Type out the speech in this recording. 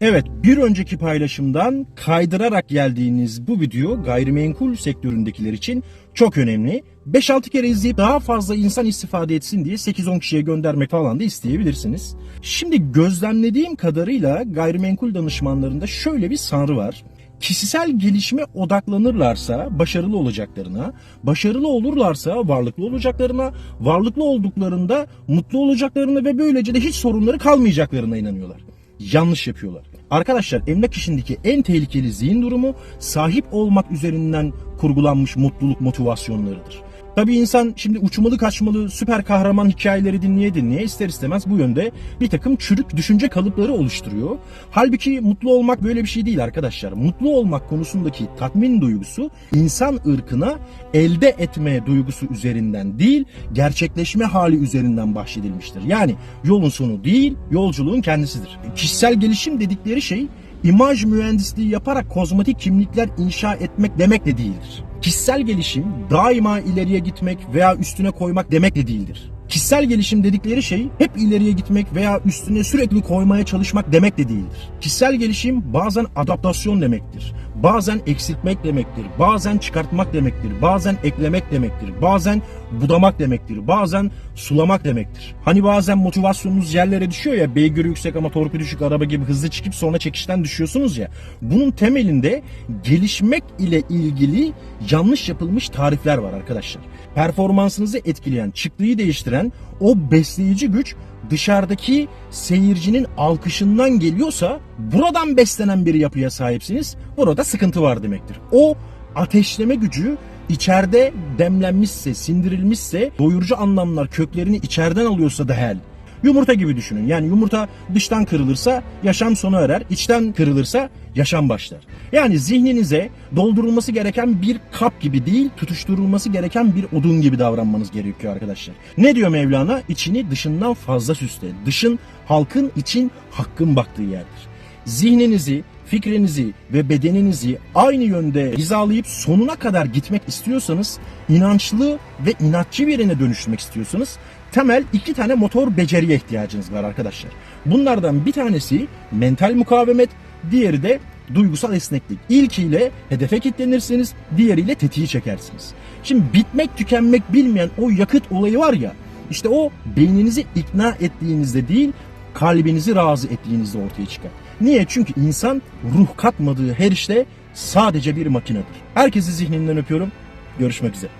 Evet, bir önceki paylaşımdan kaydırarak geldiğiniz bu video gayrimenkul sektöründekiler için çok önemli. 5-6 kere izleyip daha fazla insan istifade etsin diye 8-10 kişiye göndermek falan da isteyebilirsiniz. Şimdi gözlemlediğim kadarıyla gayrimenkul danışmanlarında şöyle bir sanrı var. Kişisel gelişime odaklanırlarsa başarılı olacaklarına, başarılı olurlarsa varlıklı olacaklarına, varlıklı olduklarında mutlu olacaklarına ve böylece de hiç sorunları kalmayacaklarına inanıyorlar yanlış yapıyorlar. Arkadaşlar emlak işindeki en tehlikeli zihin durumu sahip olmak üzerinden kurgulanmış mutluluk motivasyonlarıdır. Tabi insan şimdi uçmalı kaçmalı süper kahraman hikayeleri dinleye dinleye ister istemez bu yönde bir takım çürük düşünce kalıpları oluşturuyor. Halbuki mutlu olmak böyle bir şey değil arkadaşlar. Mutlu olmak konusundaki tatmin duygusu insan ırkına elde etme duygusu üzerinden değil gerçekleşme hali üzerinden bahşedilmiştir. Yani yolun sonu değil yolculuğun kendisidir. Kişisel gelişim dedikleri şey imaj mühendisliği yaparak kozmetik kimlikler inşa etmek demek de değildir. Kişisel gelişim daima ileriye gitmek veya üstüne koymak demek de değildir. Kişisel gelişim dedikleri şey hep ileriye gitmek veya üstüne sürekli koymaya çalışmak demek de değildir. Kişisel gelişim bazen adaptasyon demektir. Bazen eksiltmek demektir. Bazen çıkartmak demektir. Bazen eklemek demektir. Bazen budamak demektir. Bazen sulamak demektir. Hani bazen motivasyonunuz yerlere düşüyor ya beygiri yüksek ama torku düşük araba gibi hızlı çıkıp sonra çekişten düşüyorsunuz ya. Bunun temelinde gelişmek ile ilgili yanlış yapılmış tarifler var arkadaşlar. Performansınızı etkileyen, çıktıyı değiştiren o besleyici güç dışarıdaki seyircinin alkışından geliyorsa buradan beslenen bir yapıya sahipsiniz. Burada sıkıntı var demektir. O ateşleme gücü içeride demlenmişse, sindirilmişse, doyurucu anlamlar köklerini içeriden alıyorsa da hel. Yumurta gibi düşünün. Yani yumurta dıştan kırılırsa yaşam sona erer, içten kırılırsa yaşam başlar. Yani zihninize doldurulması gereken bir kap gibi değil, tutuşturulması gereken bir odun gibi davranmanız gerekiyor arkadaşlar. Ne diyor Mevlana? İçini dışından fazla süsle. Dışın halkın, için hakkın baktığı yerdir. Zihninizi, fikrinizi ve bedeninizi aynı yönde hizalayıp sonuna kadar gitmek istiyorsanız, inançlı ve inatçı birine dönüşmek istiyorsanız temel iki tane motor beceriye ihtiyacınız var arkadaşlar. Bunlardan bir tanesi mental mukavemet, diğeri de duygusal esneklik. İlkiyle hedefe kilitlenirsiniz, diğeriyle tetiği çekersiniz. Şimdi bitmek tükenmek bilmeyen o yakıt olayı var ya, işte o beyninizi ikna ettiğinizde değil, kalbinizi razı ettiğinizde ortaya çıkar. Niye? Çünkü insan ruh katmadığı her işte sadece bir makinedir. Herkesi zihninden öpüyorum. Görüşmek üzere.